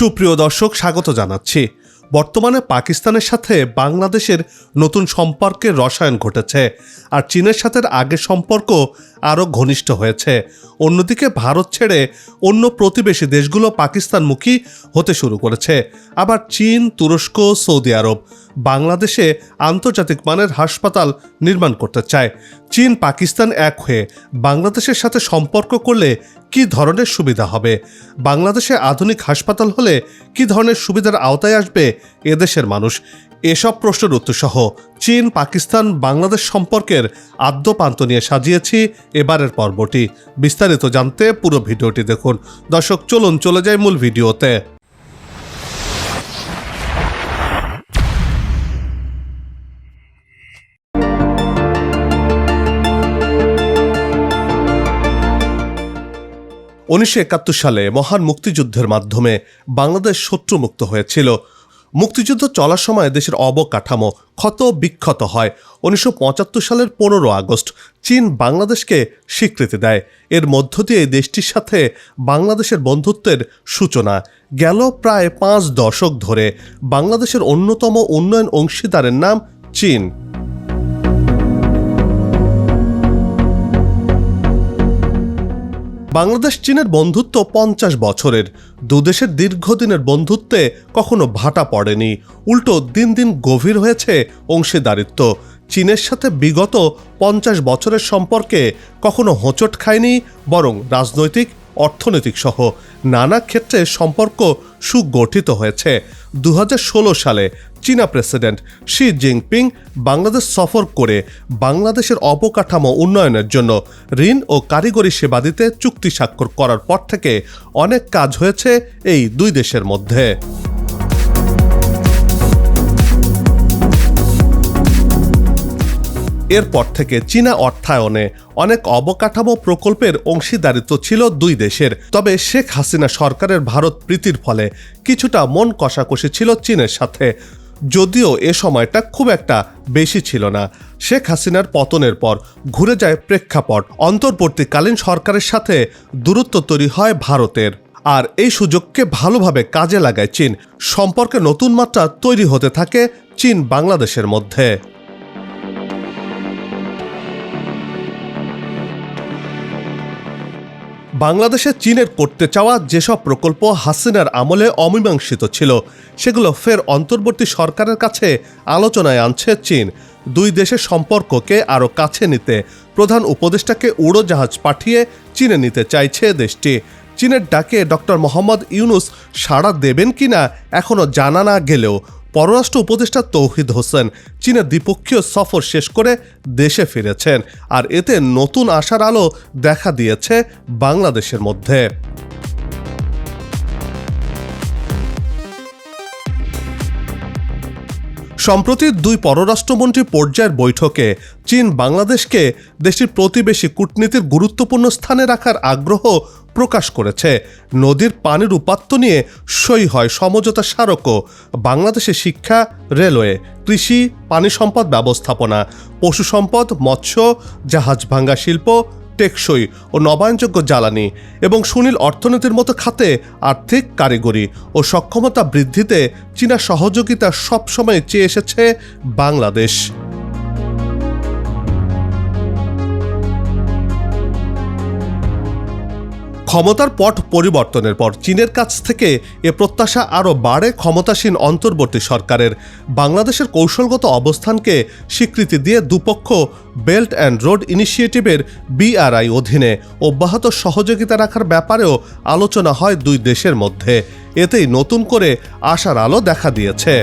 সুপ্রিয় দর্শক, স্বাগত জানাচ্ছি। বর্তমানে পাকিস্তানের সাথে বাংলাদেশের নতুন সম্পর্কের রসায়ন ঘটেছে আর চীনের সাথে আগের সম্পর্ক আরও ঘনিষ্ঠ হয়েছে। অন্যদিকে ভারত ছেড়ে অন্য প্রতিবেশী দেশগুলো পাকিস্তানমুখী হতে শুরু করেছে। আবার চীন, তুরস্ক, সৌদি আরব বাংলাদেশে আন্তর্জাতিক মানের হাসপাতাল নির্মাণ করতে চায়। চীন, পাকিস্তান এক হয়ে বাংলাদেশের সাথে সম্পর্ক করলে কি ধরনের সুবিধা হবে? বাংলাদেশে আধুনিক হাসপাতাল হলে কি ধরনের সুবিধার আওতায় আসবে এদেশের মানুষ? এসব প্রশ্নের উত্তরসহ চীন, পাকিস্তান, বাংলাদেশ সম্পর্কের আদ্যপান্ত নিয়ে সাজিয়েছি এবারের পর্বটি। বিস্তারিত জানতে পুরো ভিডিওটি দেখুন। দর্শক, চলুন চলে যায় মূল ভিডিওতে। উনিশশো একাত্তর সালে মহান মুক্তিযুদ্ধের মাধ্যমে বাংলাদেশ শত্রুমুক্ত হয়েছিল। মুক্তিযুদ্ধ চলার সময় দেশের অবকাঠামো ক্ষত বিক্ষত হয়। উনিশশো পঁচাত্তর সালের পনেরো আগস্ট চীন বাংলাদেশকে স্বীকৃতি দেয়। এর মধ্য দিয়ে দেশটির সাথে বাংলাদেশের বন্ধুত্বের সূচনা গেল প্রায় পাঁচ দশক ধরে। বাংলাদেশের অন্যতম উন্নয়ন অংশীদারের নাম চীন। বাংলাদেশ চীনের বন্ধুত্ব পঞ্চাশ বছরের। দুদেশের দীর্ঘদিনের বন্ধুত্বে কখনো ভাটা পড়েনি। উল্টো দিন দিন গভীর হয়েছে অংশীদারিত্ব। চীনের সাথে বিগত পঞ্চাশ বছরের সম্পর্কে কখনো হোঁচট খায়নি বরং রাজনৈতিক, অর্থনৈতিক সহ নানা ক্ষেত্রে সম্পর্ক সুগঠিত হয়েছে। দু হাজার ষোলো সালে চীনা প্রেসিডেন্ট শি জিনপিং বাংলাদেশ সফর করে বাংলাদেশের অবকাঠামো উন্নয়নের জন্য ঋণ ও কারিগরি সেবা দিতে চুক্তি স্বাক্ষর করার পর থেকে অনেক কাজ হয়েছে এই দুই দেশের মধ্যে। এরপর থেকে চীনা অর্থায়নে অনেক অবকাঠামো প্রকল্পের অংশীদারিত্ব ছিল দুই দেশের। তবে শেখ হাসিনা সরকারের ভারত প্রীতির ফলে কিছুটা মন কষাকষি ছিল চীনের সাথে। যদিও এ সময়টা খুব একটা বেশি ছিল না। শেখ হাসিনার পতনের পর ঘুরে যায় প্রেক্ষাপট। অন্তর্বর্তীকালীন সরকারের সাথে দূরত্ব তৈরি হয় ভারতের। আর এই সুযোগকে ভালোভাবে কাজে লাগায় চীন। সম্পর্কে নতুন মাত্রা তৈরি হতে থাকে চীন বাংলাদেশের মধ্যে। বাংলাদেশে চীনের করতে চাওয়া যেসব প্রকল্প হাসিনার আমলে অমীমাংসিত ছিল, সেগুলো ফের অন্তর্বর্তী সরকারের কাছে আলোচনায় আনছে চীন। দুই দেশের সম্পর্ককে আরও কাছে নিতে প্রধান উপদেষ্টাকে উড়োজাহাজ পাঠিয়ে চীনে নিতে চাইছে দেশটি। চীনের ডাকে ডক্টর মোহাম্মদ ইউনুস সাড়া দেবেন কিনা এখনও জানা না গেলেও পররাষ্ট্র উপদেষ্টা তৌহিদ হোসেন চীনের দ্বিপক্ষীয় সফর শেষ করে দেশে ফিরেছেন আর এতে নতুন আশার আলো দেখা দিয়েছে বাংলাদেশের মধ্যে। সম্প্রতি দুই পররাষ্ট্রমন্ত্রী পর্যায়ের বৈঠকে চীন বাংলাদেশকে দেশটির প্রতিবেশী কূটনীতির গুরুত্বপূর্ণ স্থানে রাখার আগ্রহ প্রকাশ করেছে। নদীর পানির উপাত্ত নিয়ে সই হয় সমঝোতা স্মারকও। বাংলাদেশে শিক্ষা, রেলওয়ে, কৃষি, পানি সম্পদ ব্যবস্থাপনা, পশু সম্পদ, মৎস্য, জাহাজ ভাঙ্গা শিল্প টেকসই ও নবায়নযোগ্য জ্বালানি এবং সুনীল অর্থনীতির মতো খাতে আর্থিক কারিগরি ও সক্ষমতা বৃদ্ধিতে চীনা সহযোগিতা সবসময় চেয়ে এসেছে বাংলাদেশ। ক্ষমতার পট পরিবর্তনের পর চীনের কাছ থেকে এ প্রত্যাশা আরও বাড়ে ক্ষমতাসীন অন্তর্বর্তী সরকারের। বাংলাদেশের কৌশলগত অবস্থানকে স্বীকৃতি দিয়ে দুপক্ষ বেল্ট অ্যান্ড রোড ইনিশিয়েটিভের বিআরআই অধীনে অব্যাহত সহযোগিতা রাখার ব্যাপারেও আলোচনা হয় দুই দেশের মধ্যে। এতেই নতুন করে আশার আলো দেখা দিয়েছে।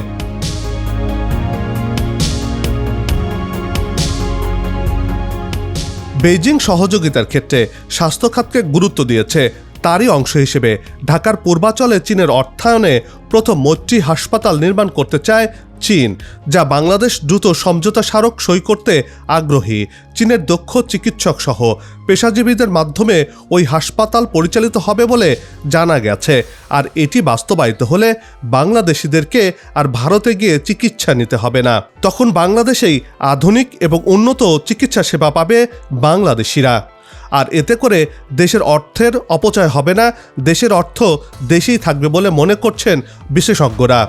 বেইজিং সহযোগিতার ক্ষেত্রে স্বাস্থ্য খাতকে গুরুত্ব দিয়েছে। তারই অংশ হিসেবে ঢাকার পূর্বাচলে চীনের অর্থায়নে প্রথম মৈত্রী হাসপাতাল নির্মাণ করতে চায় চীন, যা বাংলাদেশ দ্রুত সমঝোতা স্মারক সই করতে আগ্রহী। চীনের দক্ষ চিকিৎসক সহ পেশাজীবীদের মাধ্যমে ওই হাসপাতাল পরিচালিত হবে বলে জানা গেছে, আর এটি বাস্তবায়িত হলে বাংলাদেশিদেরকে আর ভারতে গিয়ে চিকিৎসা নিতে হবে না। তখন বাংলাদেশেই আধুনিক এবং উন্নত চিকিৎসা সেবা পাবে বাংলাদেশিরা। আর এতে করে দেশের অর্থের অপচয় হবে না, দেশের অর্থ দেশেই থাকবে বলে মনে করছেন বিশেষজ্ঞরা।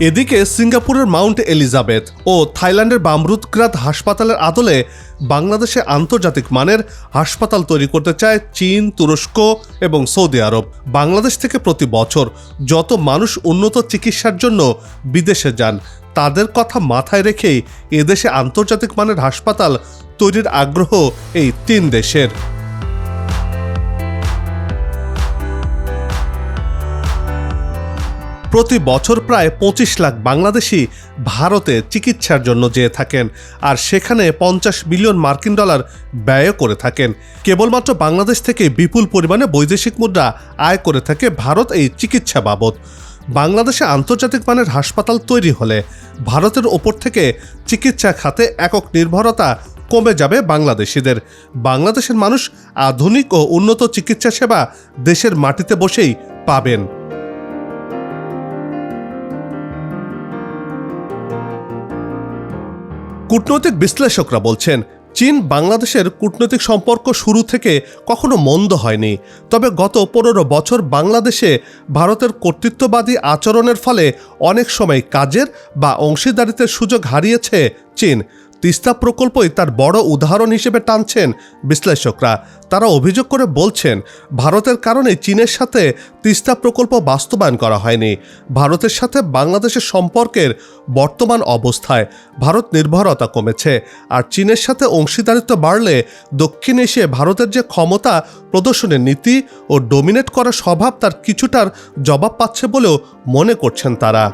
এদিকে সিঙ্গাপুরের মাউন্ট এলিজাবেথ ও থাইল্যান্ডের বামরুদগ্রাদ হাসপাতালের আদলে বাংলাদেশে আন্তর্জাতিক মানের হাসপাতাল তৈরি করতে চায় চীন, তুরস্ক এবং সৌদি আরব। বাংলাদেশ থেকে প্রতি বছর যত মানুষ উন্নত চিকিৎসার জন্য বিদেশে যান তাদের কথা মাথায় রেখেই এদেশে আন্তর্জাতিক মানের হাসপাতাল তৈরির আগ্রহ এই তিন দেশের। প্রতি বছর প্রায় পঁচিশ লাখ বাংলাদেশি ভারতে চিকিৎসার জন্য যেয়ে থাকেন আর সেখানে পঞ্চাশ বিলিয়ন মার্কিন ডলার ব্যয় করে থাকেন। কেবলমাত্র বাংলাদেশ থেকে বিপুল পরিমাণে বৈদেশিক মুদ্রা আয় করে থাকে ভারত এই চিকিৎসা বাবদ। বাংলাদেশে আন্তর্জাতিক মানের হাসপাতাল তৈরি হলে ভারতের ওপর থেকে চিকিৎসা খাতে একক নির্ভরতা কমে যাবে বাংলাদেশিদের। বাংলাদেশের মানুষ আধুনিক ও উন্নত চিকিৎসা সেবা দেশের মাটিতে বসেই পাবেন। কূটনৈতিক বিশ্লেষকরা বলছেন চীন বাংলাদেশের কূটনৈতিক সম্পর্ক শুরু থেকে কখনো মন্দ হয়নি। তবে গত পনেরো বছর বাংলাদেশে ভারতের কর্তৃত্ববাদী আচরণের ফলে অনেক সময় কাজের বা অংশীদারিত্বের সুযোগ হারিয়েছে চীন। তিস্তা প্রকল্পই তার বড় উদাহরণ হিসেবে টানছেন বিশ্লেষকরা। তারা অভিযোগ করে বলছেন, ভারতের কারণে চীনের সাথে তিস্তা প্রকল্প বাস্তবায়ন করা হয়নি। ভারতের সাথে বাংলাদেশের সম্পর্কের বর্তমান অবস্থায় ভারত নির্ভরতা কমেছে, আর চীনের সাথে অংশীদারিত্ব বাড়লে দক্ষিণ এশিয়ায় ভারতের যে ক্ষমতা প্রদর্শনের নীতি ও ডোমিনেট করার স্বভাব তার কিছুটার জবাব পাচ্ছে বলেও মনে করছেন তারা।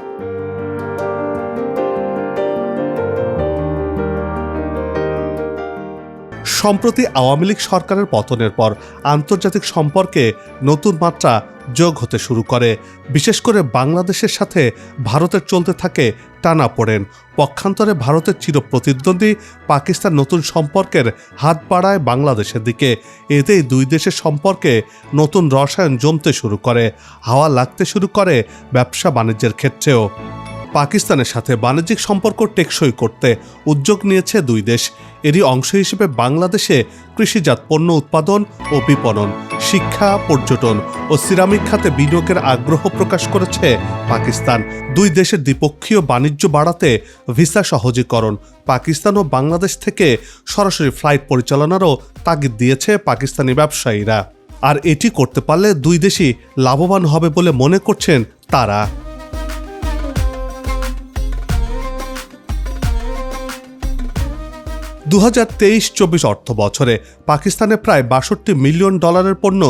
সম্প্রতি আওয়ামী লীগ সরকারের পতনের পর আন্তর্জাতিক সম্পর্কে নতুন মাত্রা যোগ হতে শুরু করে। বিশেষ করে বাংলাদেশের সাথে ভারতের চলতে থাকে টানা পড়েন। পক্ষান্তরে ভারতের চির প্রতিদ্বন্দ্বী পাকিস্তান নতুন সম্পর্কের হাত বাড়ায় বাংলাদেশের দিকে। এতেই দুই দেশের সম্পর্কে নতুন রসায়ন জমতে শুরু করে, হাওয়া লাগতে শুরু করে ব্যবসা বাণিজ্যের ক্ষেত্রেও। পাকিস্তানের সাথে বাণিজ্যিক সম্পর্ক টেকসই করতে উদ্যোগ নিয়েছে দুই দেশ। এরই অংশ হিসেবে বাংলাদেশে কৃষিজাত পণ্য উৎপাদন ও বিপণন, শিক্ষা, পর্যটন ও সিরামিক খাতে বিনিয়োগের আগ্রহ প্রকাশ করেছে পাকিস্তান। দুই দেশের দ্বিপক্ষীয় বাণিজ্য বাড়াতে ভিসা সহজীকরণ, পাকিস্তান ও বাংলাদেশ থেকে সরাসরি ফ্লাইট পরিচালনারও তাগিদ দিয়েছে পাকিস্তানি ব্যবসায়ীরা। আর এটি করতে পারলে দুই দেশই লাভবান হবে বলে মনে করছেন তারা। দু হাজার তেইশ চব্বিশ অর্থ বছরে পাকিস্তানে প্রায় বাষট্টি মিলিয়ন ডলারের পণ্য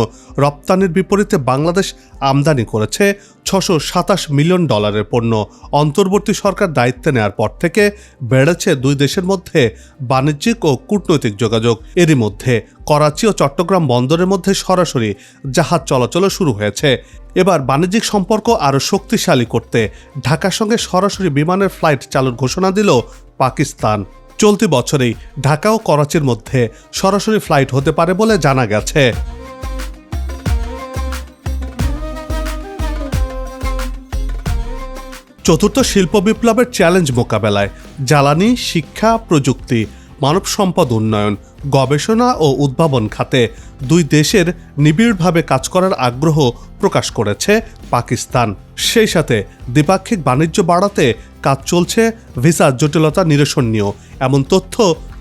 রপ্তানির বিপরীতে বাংলাদেশ আমদানি করেছে ছশো সাতাশ মিলিয়ন ডলারের পণ্য। অন্তর্বর্তী সরকার দায়িত্বে নেওয়ার পর থেকে বেড়েছে দুই দেশের মধ্যে বাণিজ্যিক ও কূটনৈতিক যোগাযোগ। এরই মধ্যে করাচি ও চট্টগ্রাম বন্দরের মধ্যে সরাসরি জাহাজ চলাচলও শুরু হয়েছে। এবার বাণিজ্যিক সম্পর্ক আরও শক্তিশালী করতে ঢাকার সঙ্গে সরাসরি বিমানের ফ্লাইট চালুর ঘোষণা দিল পাকিস্তান। চলতি বছরেই ঢাকা ও করাচির মধ্যে সরাসরি ফ্লাইট হতে পারে বলে জানা গেছে। চতুর্থ শিল্প বিপ্লবের চ্যালেঞ্জ মোকাবেলায় জ্বালানি, শিক্ষা, প্রযুক্তি, মানব সম্পদ উন্নয়ন, গবেষণা ও উদ্ভাবন খাতে দুই দেশের নিবিড়ভাবে কাজ করার আগ্রহ প্রকাশ করেছে পাকিস্তান। সেই সাথে দ্বিপাক্ষিক বাণিজ্য বাড়াতে কাজ চলছে, ভিসা জটিলতা নিরসন নিয়েও। এমন তথ্য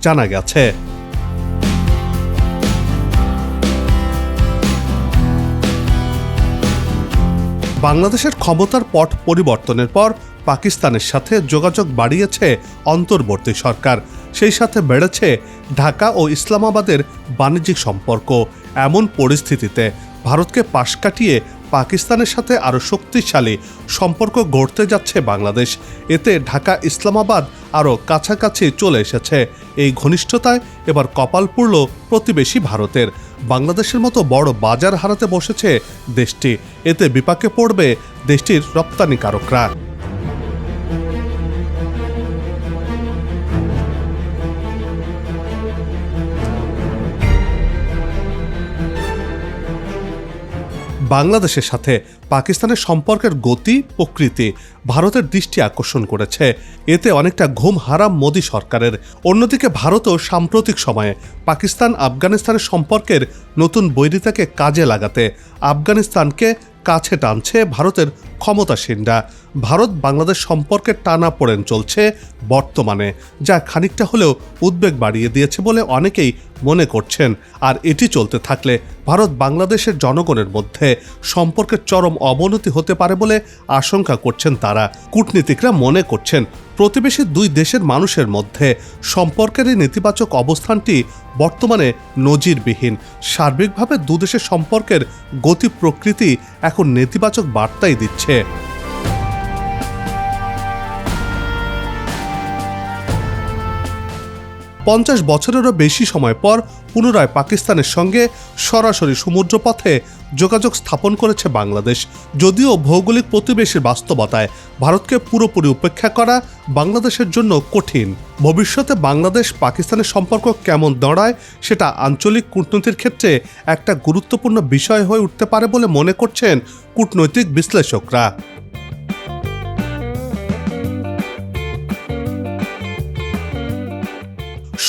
জানা গেছে। বাংলাদেশের ক্ষমতার পট পরিবর্তনের পর পাকিস্তানের সাথে যোগাযোগ বাড়িয়েছে অন্তর্বর্তী সরকার। সেই সাথে বেড়েছে ঢাকা ও ইসলামাবাদের বাণিজ্যিক সম্পর্ক। এমন পরিস্থিতিতে ভারতকে পাশ কাটিয়ে পাকিস্তানের সাথে আরও শক্তিশালী সম্পর্ক গড়তে যাচ্ছে বাংলাদেশ। এতে ঢাকা ইসলামাবাদ আরও কাছাকাছি চলে এসেছে। এই ঘনিষ্ঠতায় এবার কপাল পুড়ল প্রতিবেশী ভারতের। বাংলাদেশের মতো বড় বাজার হারাতে বসেছে দেশটি। এতে বিপাকে পড়বে দেশটির রপ্তানিকারকরা। বাংলাদেশের সাথে পাকিস্তানের সম্পর্কের গতি, প্রকৃতি, ভারতের দৃষ্টি আকর্ষণ করেছে। এতে অনেকটা ঘুম হারাম মোদী সরকারের। অন্যদিকে ভারতও সাম্প্রতিক সময়ে পাকিস্তান আফগানিস্তানের সম্পর্কের নতুন বৈরিতাকে কাজে লাগাতে আফগানিস্তানকে কাছে টানছে ভারতের ক্ষমতাসীনরা। ভারত বাংলাদেশ সম্পর্কের টানা পড়েন চলছে বর্তমানে, যা খানিকটা হলেও উদ্বেগ বাড়িয়ে দিয়েছে বলে অনেকেই মনে করছেন। আর এটি চলতে থাকলে ভারত বাংলাদেশের জনগণের মধ্যে সম্পর্কের চরম অবনতি হতে পারে বলে আশঙ্কা করছেন তারা। কূটনীতিকরা মনে করছেন, প্রতিবেশী দুই দেশের মানুষের মধ্যে সম্পর্কের এই নেতিবাচক অবস্থানটি বর্তমানে নজিরবিহীন। সার্বিকভাবে দুদেশের সম্পর্কের গতি প্রকৃতি এখন নেতিবাচক বার্তাই দিচ্ছে। পঞ্চাশ বছরেরও বেশি সময় পর পুনরায় পাকিস্তানের সঙ্গে সরাসরি সমুদ্রপথে যোগাযোগ স্থাপন করেছে বাংলাদেশ। যদিও ভৌগোলিক প্রতিবেশীর বাস্তবতায় ভারতকে পুরোপুরি উপেক্ষা করা বাংলাদেশের জন্য কঠিন। ভবিষ্যতে বাংলাদেশ পাকিস্তানের সম্পর্ক কেমন দাঁড়ায় সেটা আঞ্চলিক কূটনীতির ক্ষেত্রে একটা গুরুত্বপূর্ণ বিষয় হয়ে উঠতে পারে বলে মনে করছেন কূটনৈতিক বিশ্লেষকরা।